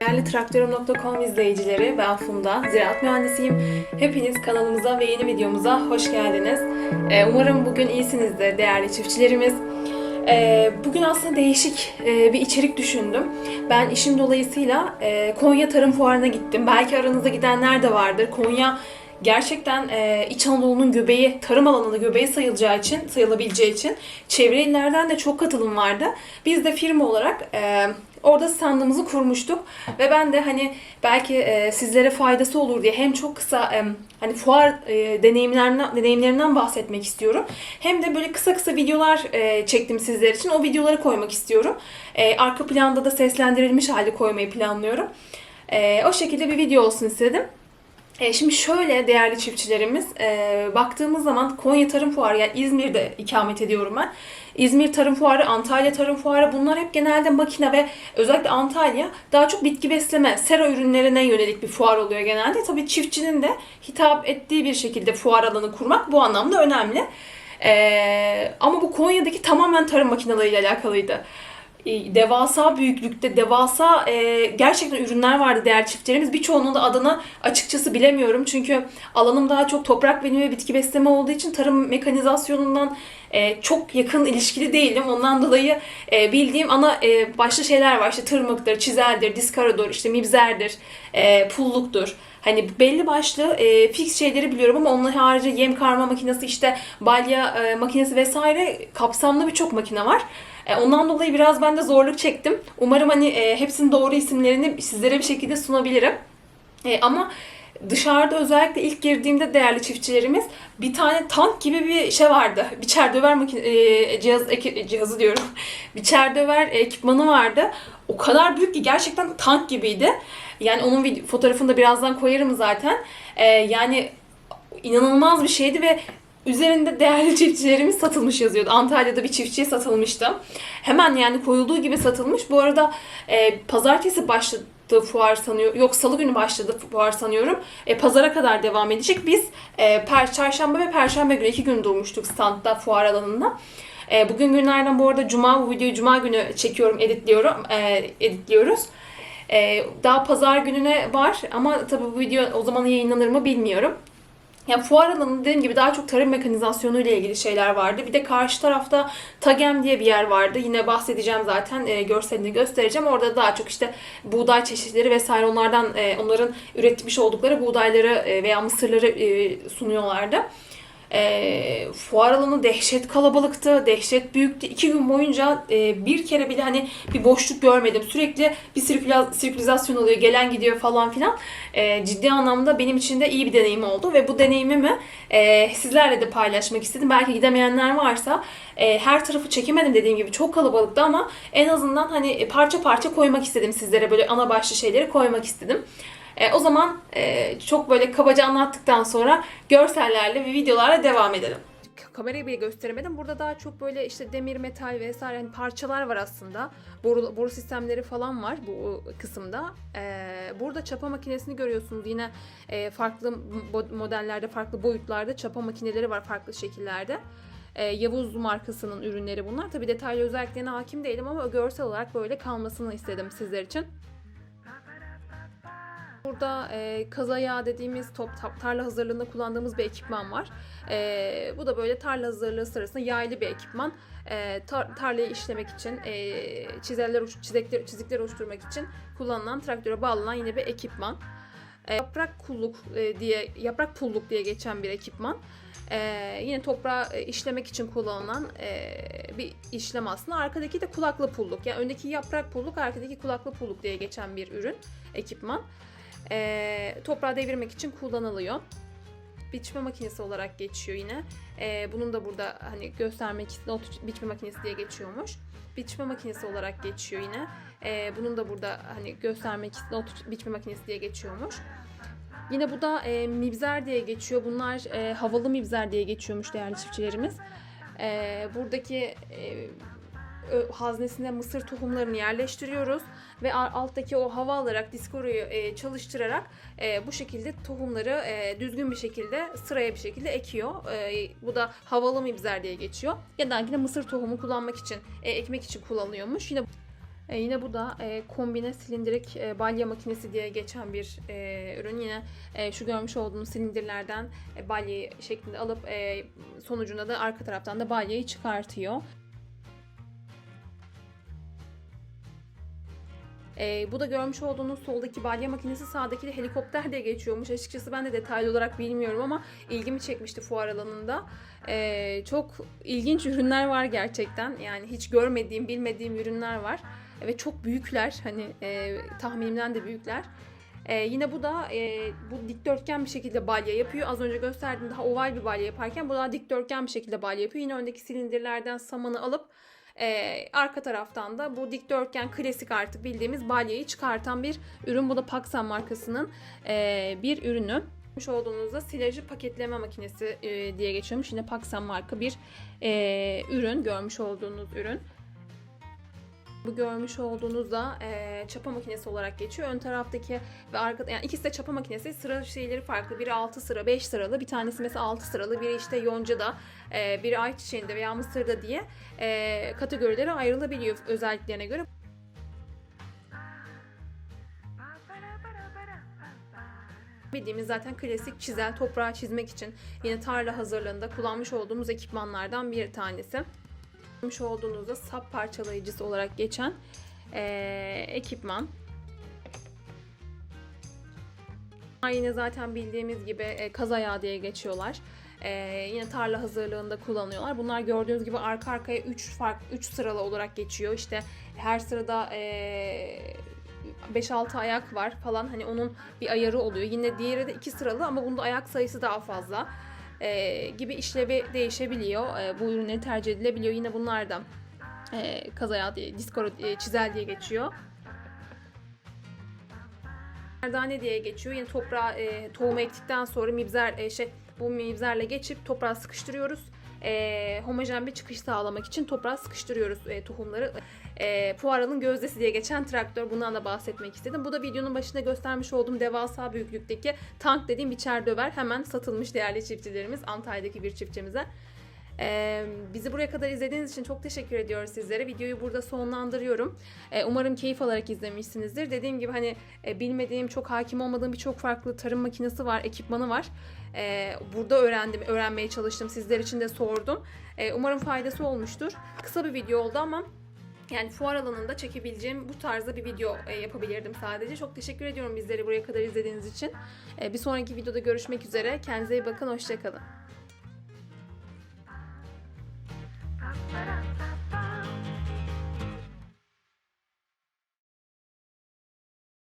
Değerli Traktörüm.com izleyicileri, ben Funda, ziraat mühendisiyim. Hepiniz kanalımıza ve yeni videomuza hoş geldiniz. Ee, umarım bugün iyisinizdir değerli çiftçilerimiz. Ee, bugün aslında değişik e, bir içerik düşündüm. Ben işim dolayısıyla e, Konya Tarım Fuarı'na gittim. Belki aranızda gidenler de vardır. Konya gerçekten e, İç Anadolu'nun göbeği, tarım alanının göbeği sayılacağı için, sayılabileceği için çevre illerden de çok katılım vardı. Biz de firma olarak e, orada standımızı kurmuştuk ve ben de hani belki e, sizlere faydası olur diye hem çok kısa e, hani fuar e, deneyimlerinden deneyimlerimden bahsetmek istiyorum. Hem de böyle kısa kısa videolar e, çektim sizler için. O videoları koymak istiyorum. E, arka planda da seslendirilmiş halde koymayı planlıyorum. E, o şekilde bir video olsun istedim. E, şimdi şöyle değerli çiftçilerimiz, e, baktığımız zaman Konya Tarım Fuarı, yani İzmir'de ikamet ediyorum ben. İzmir Tarım Fuarı, Antalya Tarım Fuarı bunlar hep genelde makine ve özellikle Antalya daha çok bitki besleme, sera ürünlerine yönelik bir fuar oluyor genelde. Tabii çiftçinin de hitap ettiği bir şekilde fuar alanı kurmak bu anlamda önemli. E, ama bu Konya'daki tamamen tarım makineleriyle alakalıydı devasa büyüklükte, devasa e, gerçekten ürünler vardı değerli çiftçilerimiz. Birçoğunun da adını açıkçası bilemiyorum. Çünkü alanım daha çok toprak benim ve bitki besleme olduğu için tarım mekanizasyonundan e, çok yakın ilişkili değilim. Ondan dolayı e, bildiğim ana e, başlı şeyler var. İşte tırmıktır, çizeldir, diskarodor, işte mibzerdir, e, pulluktur. Hani belli başlı e, fix şeyleri biliyorum ama onun harici yem karma makinesi, işte balya e, makinesi vesaire kapsamlı birçok makine var. E, ondan dolayı biraz ben de zorluk çektim. Umarım hani e, hepsinin doğru isimlerini sizlere bir şekilde sunabilirim. E, ama dışarıda özellikle ilk girdiğimde değerli çiftçilerimiz bir tane tank gibi bir şey vardı. Biçer döver makine, e, cihaz, eki- cihazı diyorum. Biçer döver ekipmanı vardı. O kadar büyük ki gerçekten tank gibiydi. Yani onun video, fotoğrafını da birazdan koyarım zaten. E, yani inanılmaz bir şeydi ve üzerinde değerli çiftçilerimiz satılmış yazıyordu. Antalya'da bir çiftçiye satılmıştı. Hemen yani koyulduğu gibi satılmış. Bu arada e, pazartesi başladı fuar sanıyor. Yok salı günü başladı fuar sanıyorum. E, pazara kadar devam edecek. Biz e, per, çarşamba ve perşembe günü iki gün durmuştuk standta fuar alanında. E, bugün günlerden bu arada cuma bu videoyu cuma günü çekiyorum, editliyorum, e, editliyoruz. E, daha pazar gününe var ama tabii bu video o zaman yayınlanır mı bilmiyorum. Ya fuar alanı dediğim gibi daha çok tarım mekanizasyonu ile ilgili şeyler vardı. Bir de karşı tarafta Tagem diye bir yer vardı. Yine bahsedeceğim zaten e, görselini göstereceğim. Orada daha çok işte buğday çeşitleri vesaire onlardan e, onların üretmiş oldukları buğdayları e, veya mısırları e, sunuyorlardı. E, fuar alanı dehşet kalabalıktı, dehşet büyüktü. İki gün boyunca e, bir kere bile hani bir boşluk görmedim. Sürekli bir sirküla, sirkülizasyon oluyor, gelen gidiyor falan filan. E, ciddi anlamda benim için de iyi bir deneyim oldu ve bu deneyimimi e, sizlerle de paylaşmak istedim. Belki gidemeyenler varsa e, her tarafı çekemedim dediğim gibi çok kalabalıktı ama en azından hani parça parça koymak istedim sizlere böyle ana başlı şeyleri koymak istedim. E, o zaman e, çok böyle kabaca anlattıktan sonra görsellerle ve videolarla devam edelim. Kamerayı bile gösteremedim. Burada daha çok böyle işte demir, metal vesaire hani parçalar var aslında. Boru, boru sistemleri falan var bu kısımda. E, burada çapa makinesini görüyorsunuz. Yine e, farklı mo- modellerde, farklı boyutlarda çapa makineleri var farklı şekillerde. E, Yavuz markasının ürünleri bunlar. Tabi detaylı özelliklerine hakim değilim ama görsel olarak böyle kalmasını istedim sizler için. Burada e, kaza yağı dediğimiz top, ta- tarla hazırlığında kullandığımız bir ekipman var. E, bu da böyle tarla hazırlığı sırasında yaylı bir ekipman. E, tar- tarlayı işlemek için, e, çizeller, çizekler, çizikler oluşturmak için kullanılan traktöre bağlanan yine bir ekipman. E, yaprak kulluk e, diye, yaprak pulluk diye geçen bir ekipman. E, yine toprağı e, işlemek için kullanılan e, bir işlem aslında. Arkadaki de kulaklı pulluk. Yani öndeki yaprak pulluk, arkadaki kulaklı pulluk diye geçen bir ürün, ekipman e, toprağı devirmek için kullanılıyor. Biçme makinesi olarak geçiyor yine. E, bunun da burada hani göstermek not biçme makinesi diye geçiyormuş. Biçme makinesi olarak geçiyor yine. E, bunun da burada hani göstermek not biçme makinesi diye geçiyormuş. Yine bu da e, mibzer diye geçiyor. Bunlar e, havalı mibzer diye geçiyormuş değerli çiftçilerimiz. E, buradaki e, haznesine mısır tohumlarını yerleştiriyoruz ve alttaki o hava alarak diskoruyu e, çalıştırarak e, bu şekilde tohumları e, düzgün bir şekilde sıraya bir şekilde ekiyor. Bu da havalı mibzer diye geçiyor. Genellikle mısır tohumu kullanmak için, ekmek için kullanılıyormuş. Yine e, yine bu da e, kombine silindirik e, balya makinesi diye geçen bir e, ürün. Yine e, şu görmüş olduğunuz silindirlerden e, balyayı şeklinde alıp e, sonucunda da arka taraftan da balyayı çıkartıyor. E, bu da görmüş olduğunuz soldaki balya makinesi sağdaki de helikopter diye geçiyormuş. Açıkçası ben de detaylı olarak bilmiyorum ama ilgimi çekmişti fuar alanında. E, çok ilginç ürünler var gerçekten. Yani hiç görmediğim, bilmediğim ürünler var. Ve çok büyükler. Hani e, tahminimden de büyükler. E, yine bu da e, bu dikdörtgen bir şekilde balya yapıyor. Az önce gösterdiğim daha oval bir balya yaparken bu daha dikdörtgen bir şekilde balya yapıyor. Yine öndeki silindirlerden samanı alıp e, arka taraftan da bu dikdörtgen klasik artık bildiğimiz balyayı çıkartan bir ürün. Bu da Paxan markasının e, bir ürünü. Görmüş olduğunuzda silajı paketleme makinesi e, diye geçiyormuş. Yine Paxan marka bir e, ürün. Görmüş olduğunuz ürün. Bu görmüş olduğunuz da e, çapa makinesi olarak geçiyor. Ön taraftaki ve arka yani ikisi de çapa makinesi. Sıra şeyleri farklı. Biri 6 sıra, 5 sıralı. Bir tanesi mesela 6 sıralı. Biri işte yoncada, e, biri ayçiçeğinde veya mısırda diye e, kategorilere ayrılabiliyor özelliklerine göre. Bildiğimiz zaten klasik çizel toprağı çizmek için yine tarla hazırlığında kullanmış olduğumuz ekipmanlardan bir tanesi. Görmüş olduğunuzda sap parçalayıcısı olarak geçen eee, ekipman. Yine zaten bildiğimiz gibi e, kaz ayağı diye geçiyorlar. E, yine tarla hazırlığında kullanıyorlar. Bunlar gördüğünüz gibi arka arkaya 3 fark 3 sıralı olarak geçiyor. İşte her sırada e, 5-6 ayak var falan. Hani onun bir ayarı oluyor. Yine diğeri de 2 sıralı ama bunda ayak sayısı daha fazla. E, gibi işlevi değişebiliyor. E, bu ürünleri tercih edilebiliyor. Yine bunlar da e, kaz ayağı diye, diskoro, e, çizel diye geçiyor. Merdane diye geçiyor. Yine toprağa e, tohumu ektikten sonra mibzer e, şey bu mibzerle geçip toprağa sıkıştırıyoruz. E, homojen bir çıkış sağlamak için toprağa sıkıştırıyoruz e, tohumları. E, Fuara'nın gözdesi diye geçen traktör. Bundan da bahsetmek istedim. Bu da videonun başında göstermiş olduğum devasa büyüklükteki tank dediğim biçer döver. Hemen satılmış değerli çiftçilerimiz. Antalya'daki bir çiftçimize. Ee, bizi buraya kadar izlediğiniz için çok teşekkür ediyoruz sizlere. Videoyu burada sonlandırıyorum. Ee, umarım keyif alarak izlemişsinizdir. Dediğim gibi hani e, bilmediğim, çok hakim olmadığım birçok farklı tarım makinesi var, ekipmanı var. Ee, burada öğrendim, öğrenmeye çalıştım. Sizler için de sordum. Ee, umarım faydası olmuştur. Kısa bir video oldu ama yani fuar alanında çekebileceğim bu tarzda bir video yapabilirdim sadece. Çok teşekkür ediyorum bizleri buraya kadar izlediğiniz için. Bir sonraki videoda görüşmek üzere. Kendinize iyi bakın, hoşçakalın.